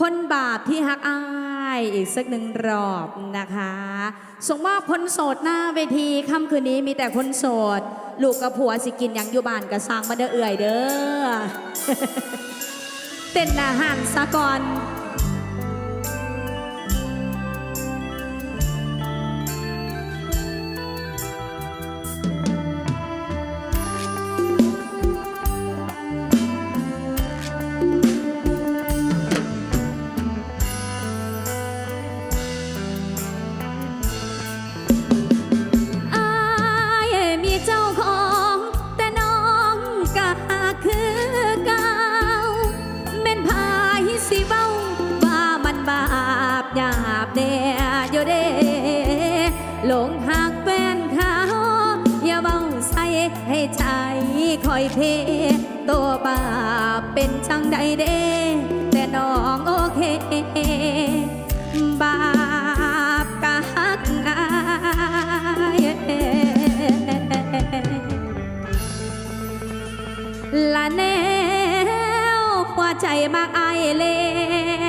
คนบาปที่ฮักอายอีกสักหนึ่งรอบนะคะ ส่งมอบคนโสดหน้าเวทีค่ำคืนนี้มีแต่คนโสด ลูกกับผัวสิกินอย่างอยู่บ้านกับสร้างมาเด้อเอื่อยเด้อเต้นอาหารสะก่อน เด้หลงหากแฟนเขาอย่าเบาใส่ให้ใจคอยเพตัวบาปเป็นจังใดเด้แต่น้องโอเค บาปกะฮักอายละแนวหัวใจมากอายแล้ว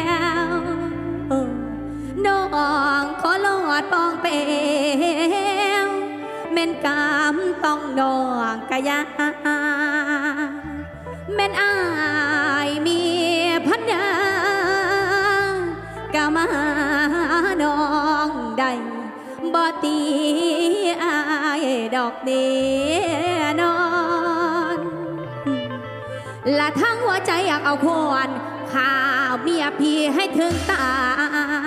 ดปองเปวเม่นกามต้องนองกะยาแม่นอายมีพันยากะมาน้องได้บ่ตีอายดอกเดนอนละทั้งหัวใจอยากเอาควรข้าเมียพี่ให้ถึงตาย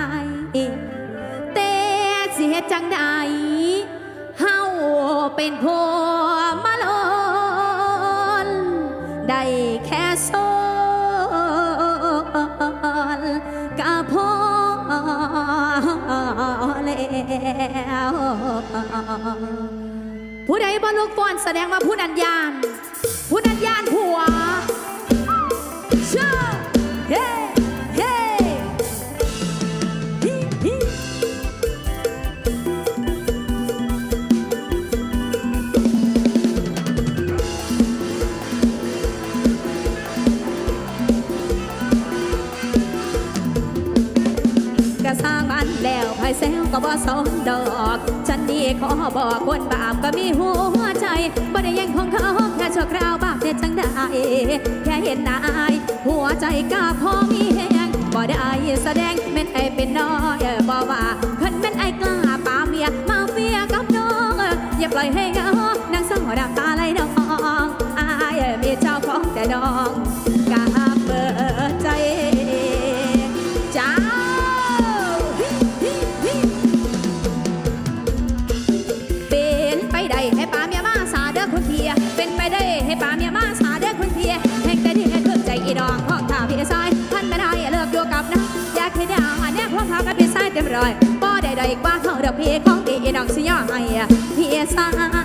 ตุจังใดเฮาเป็นผัวมาลนได้แค่โซนกะพอแล้วผู้ใดบ่ลูกฟ้อนแสดงว่าผู้นันยาน ผู้นันยานผัว ก็บ่สนดอก ฉันนี่ขอบอกคนบาปก็มีหัวใจบ่ได้ย่งของเขาแค่ชั่วคราวบาปเด็ดจังได้ แค่เห็นหน้าอายหัวใจก็พอมีแหงบ่ได้แสดงเป็นไอเป็นน้อยบ่ว่าคันเป็นไอกล้าปาเมียมาเฟียกับน้องอย่าปล่อยให้เหงานางสาวดำตาไหลน้องอายมีเจ้าของแต่น้อง ร้อยบ่ได้ได้กว่าเขาเด้อพี่ของตีน้องสิย่อให้พี่สาย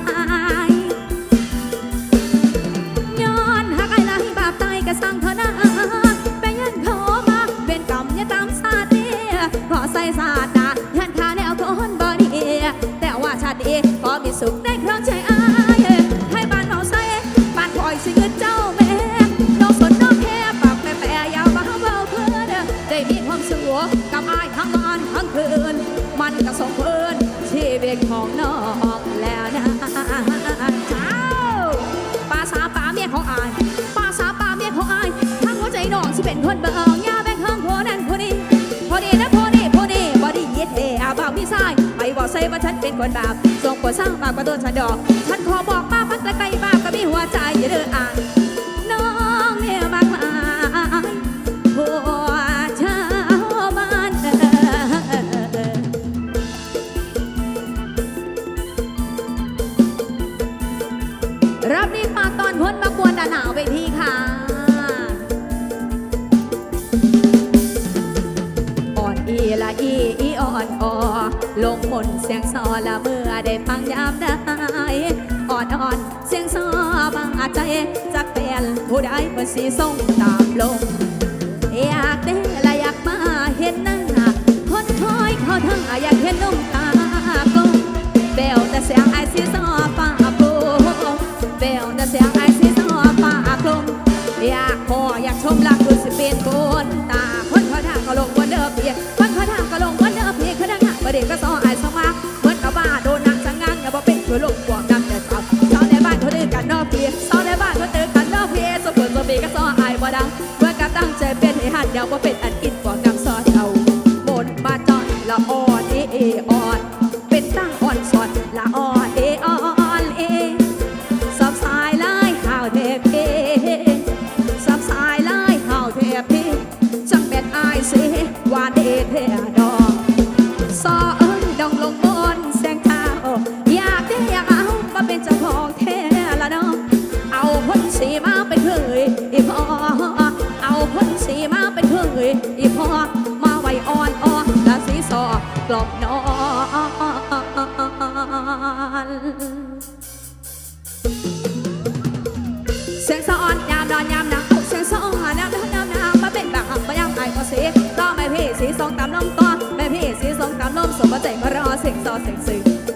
สิเป็นคนเบิ่งอย่าแบ่งห้องหัวนั่นพอนี้พอดีนะพอดีพอดีบอดี้เย็ดเดอาบ่าวมีสายไปบอกใส่ว่าฉันเป็นคนบาปส่งปวดสร้างบาปกระโดดฉันดอก ฉันขอบอกป้าพักไกลๆบาปก็มีหัวใจอย่าเด้ออ่าน นเสียงซอละเมื่อได้ฟังยามได้อ่อนอ่อนเสียงซอบางอาใจจักเป็นผู้ใดเปิดสีส่งตามลง อยากได้และอยากมาเห็นหน้าคนคอยเขาทั้งอยากเห็น สองตามลมตัวแม่พี่เอสีสองตามลมสมบัติใจก็รอเสีงต่อเสียงซึ้ง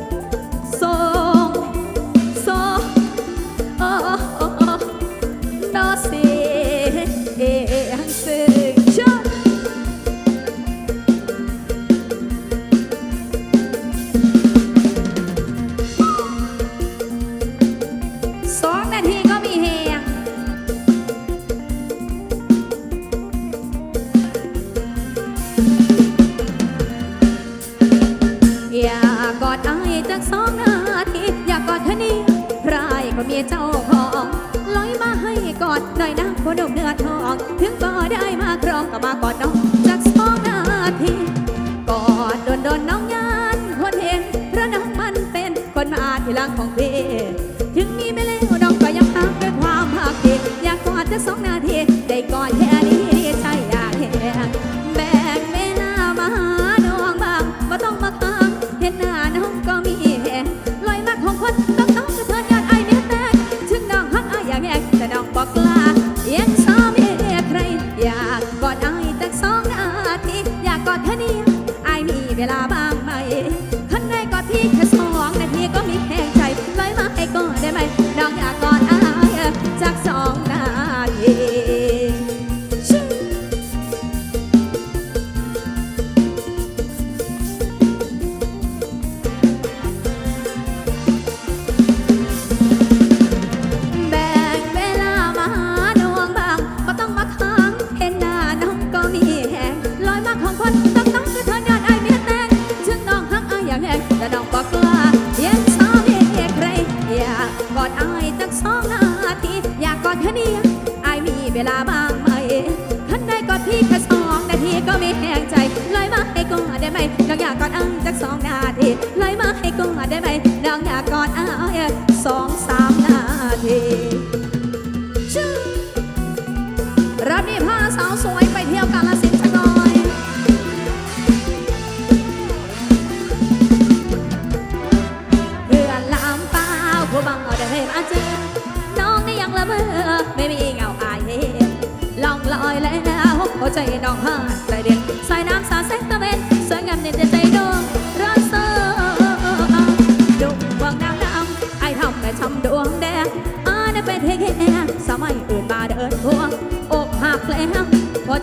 ลาบ้างไหมขั้นได้กอดพี่แค่สองนาทีก็มีแหงใจเลยมาให้กอดได้ไหมอยากอยากกอดอังจากสองนาทีเลย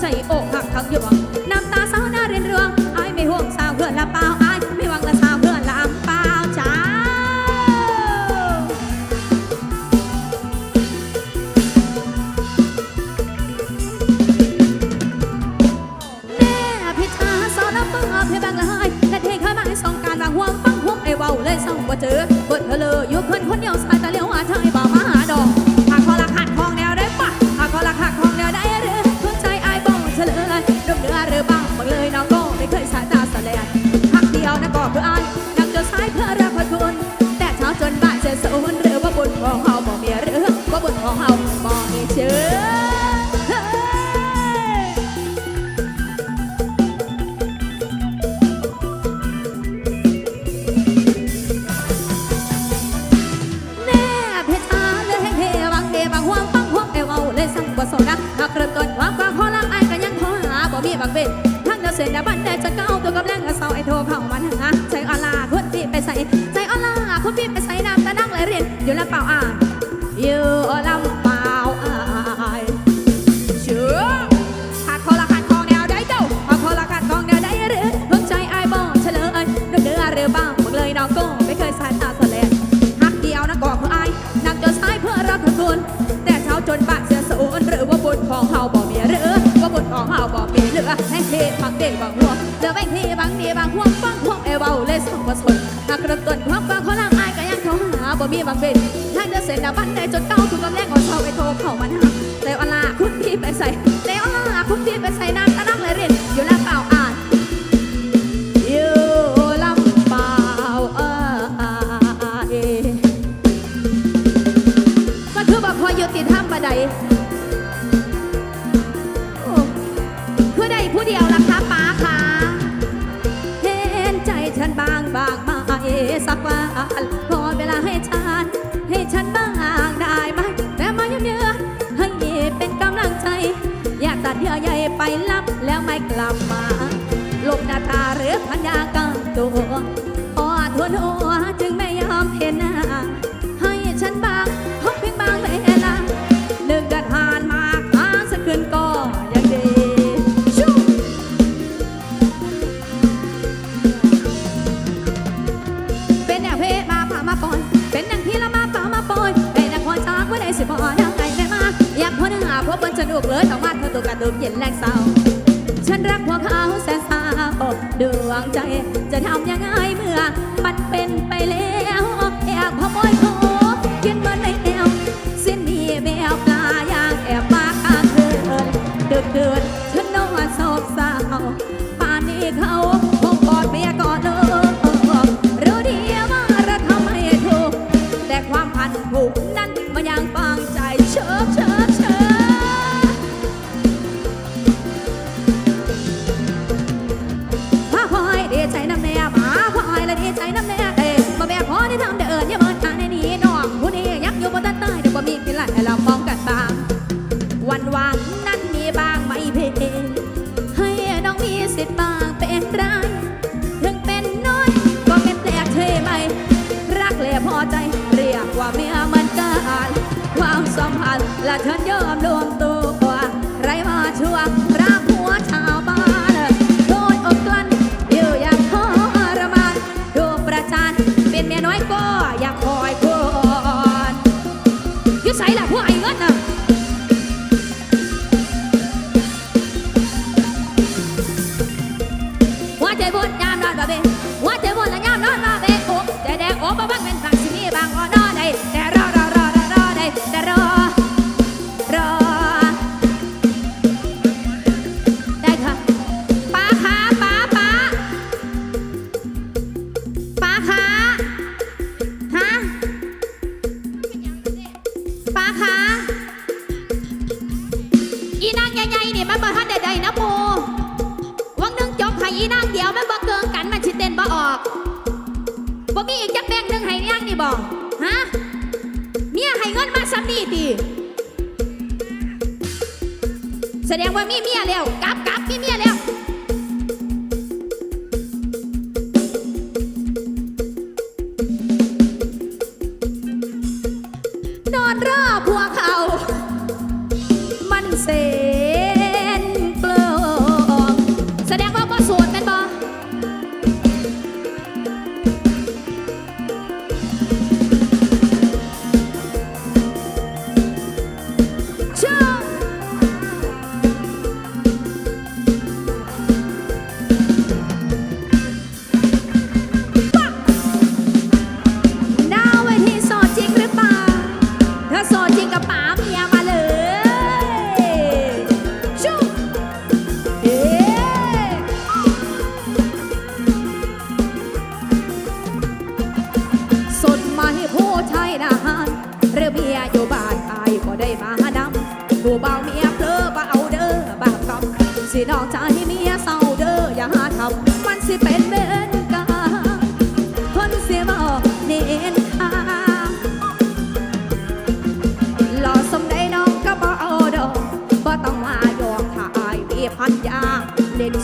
ใจอกหักทักอยู่บ่ อยู่ลำเปล่าอะอยู่ลำเปล่าอะเชื่อขาดคอละขาดคองแนวได้เจ้าขาดคอละขาดคองแนวได้หรือเพิ่งใจไอ้บ่เฉลยนึกเดือดเรือบ้างบอกเลยน้องก็ไม่เคยสายตาสแลนหักเดียวนะกอกเพื่อไอ้นักจะใช้เพื่อรักคุนแต่เช้าจนบ่ายเสียสูนหรือว่าบุญของเฮาบ่มีหรือว่าบุญของเฮาบ่มีเหลือแห้งเทบางเด็กบางหัวเหลือแห่งเทบางเนีบางห่วงบางห่วงเอวเลยส่งผสมนักกระตุ้นความบางคน มีบังเบนถ้าจะเสร็จแล้วบันไดจนเก้าคุณกำแรงอ่อนชอบไปโทรเขามันหัแต่อลาคุณพี่ไปใส่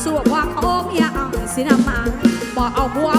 สวกว่าของอย่าอ่งสินะมาบอกเอาหัว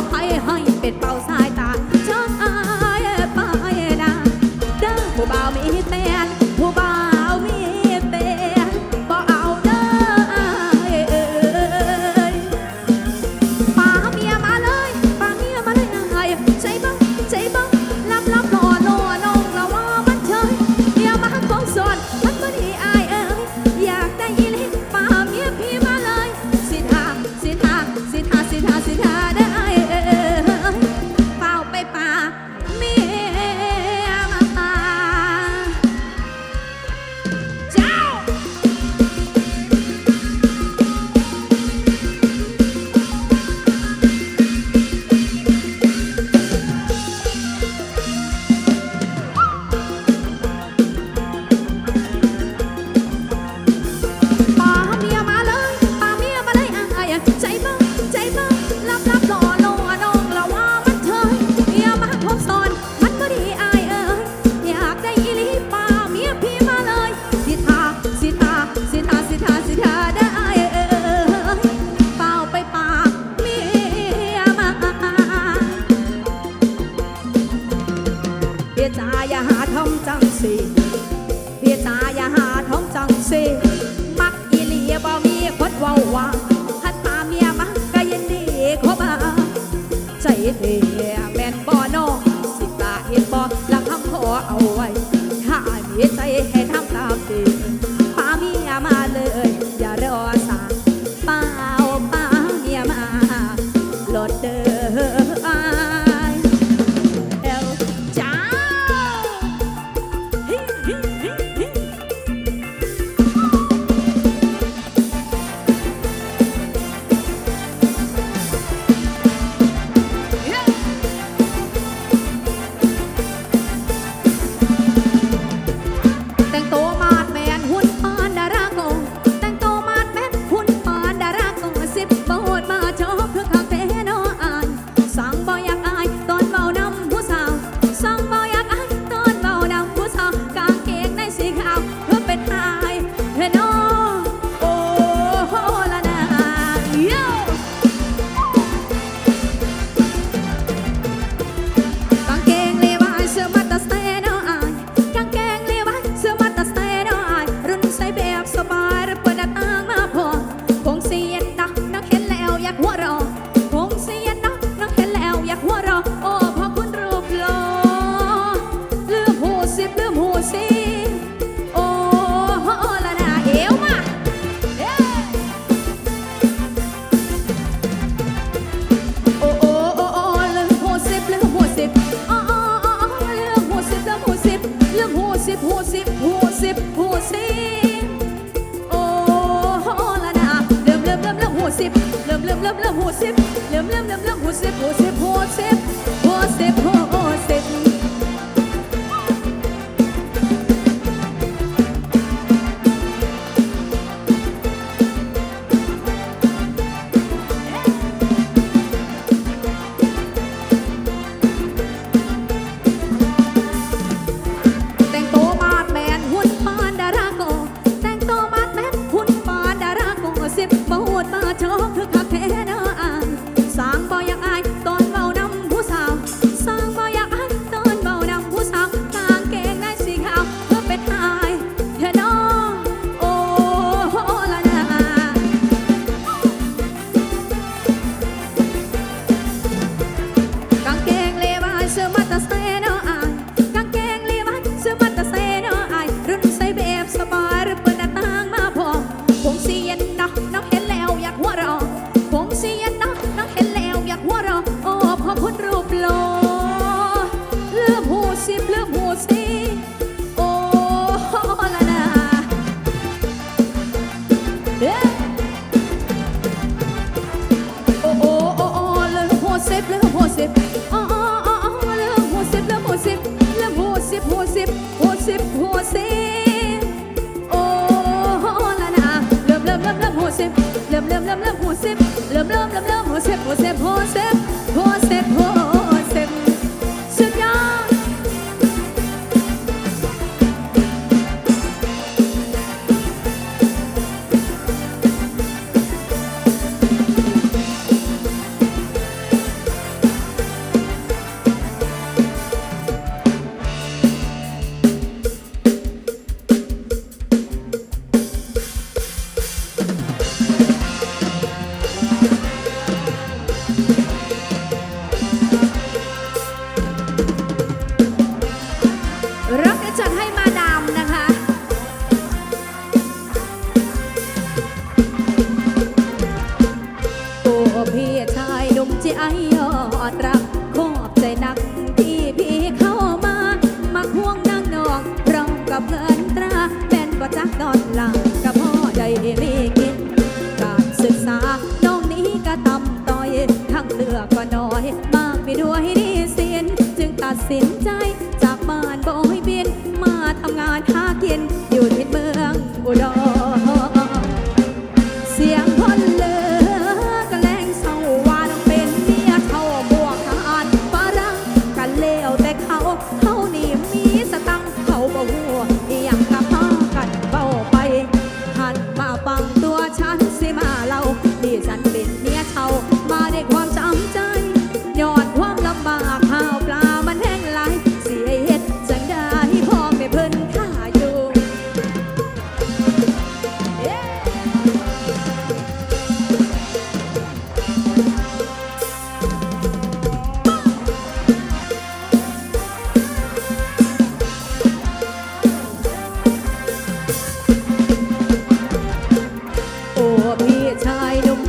พ่อพุทธรูปหล่อ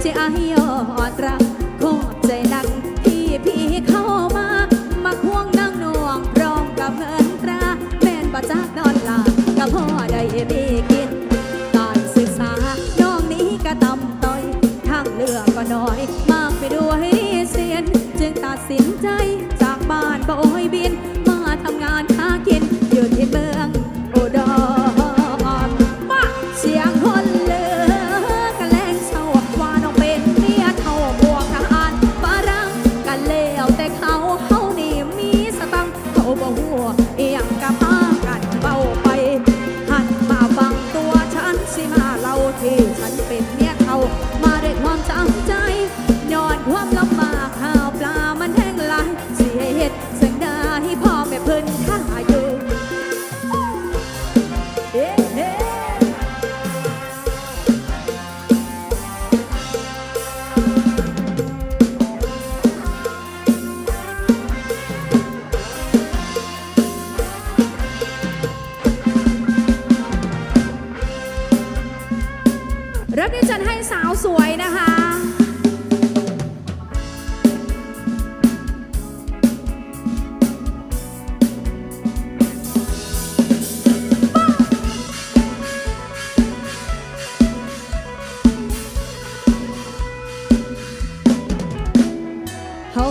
สิอายอดรัก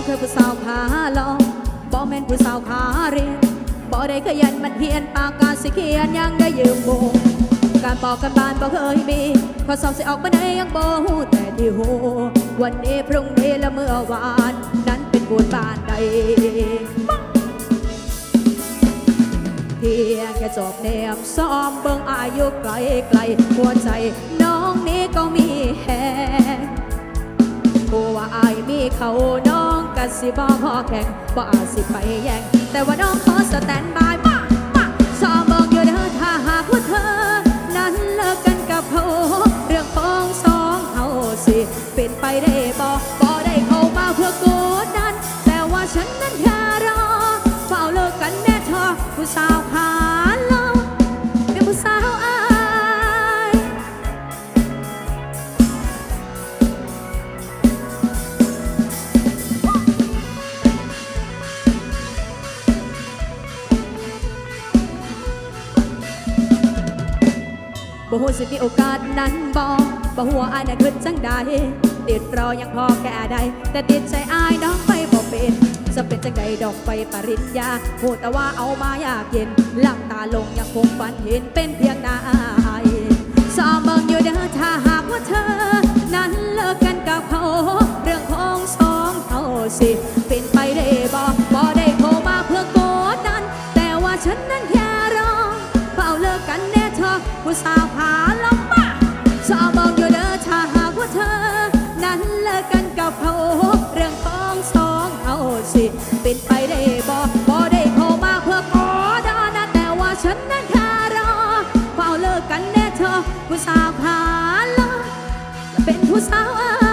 คยผู้สาวขาลองบ่แม่นผู้สาวขาเรียนบ่ได้ขยันมันเฮียนปากกาสิเขียนยังได้ยืมโบกการบอกกันบ้านบ่เคยมีข้อสอบสิออกมาไหนยังบ่ฮู้แต่ที่ฮู้วันนี้พรุ่งนี้และเมื่อวาน นั้นเป็นบุญบานใดเพียงแค่จบแนมซ้อมเบิ่งอายุไกลไกลหัวใจ น้องนี้ก็มีแฮงกูว่าอายมีเขาน้องาสิบ่พอแข่งบ่อาจสิไปแย่งแต่ว่าน้องขอสแตนบายมามาซ้อมบอกอยู่เด้อถ้าหากว่าเธอ นั้นเลิกกันกับเขาเรื่องของสองเขาสิเป็นไปได้บ่บ่ได้เข้ามาเพื่อกดดันแต่ว่าฉันนั้นแค่รอเฝ้าเลิกกันแน่เธอผู้สาวู้สิมีโอกาสนั้นบ่บ่ฮู้ว่าอายน่ะคิดจังใดติดรอยังพอแก่ใดแต่ติดใจอายน้องไปบ่เป็นจะเป็นจังใดดอกไปปริญญาพูดแต่ว่าเอามายากเย็นหลับตาลงยังคงฝันเห็นเป็นเพียงนายสอมเบิ่งอยู่เด้อถ้าหากว่าเธอ นั้นเลิกกันกับเขา เรื่องของสองเขาสิเป็นไปได้บ่บ่ได้เข้ามาเพื่อกดดันแต่ว่าฉันนั้นแค่ ผู้สาวขาลงมาสาวบอกอยู่เด้อถ้าหากว่าเธอ นั้นเลิกกันกับเขาเรื่องของสองเขาสิ เป็นไปได้บ่บ่ได้เข้ามาเพื่อขอดอนะแต่ว่าฉันนั้นค่รอเฝ้าเลิกกันแน่เธอผู้สาวขาลงเป็นผู้สาว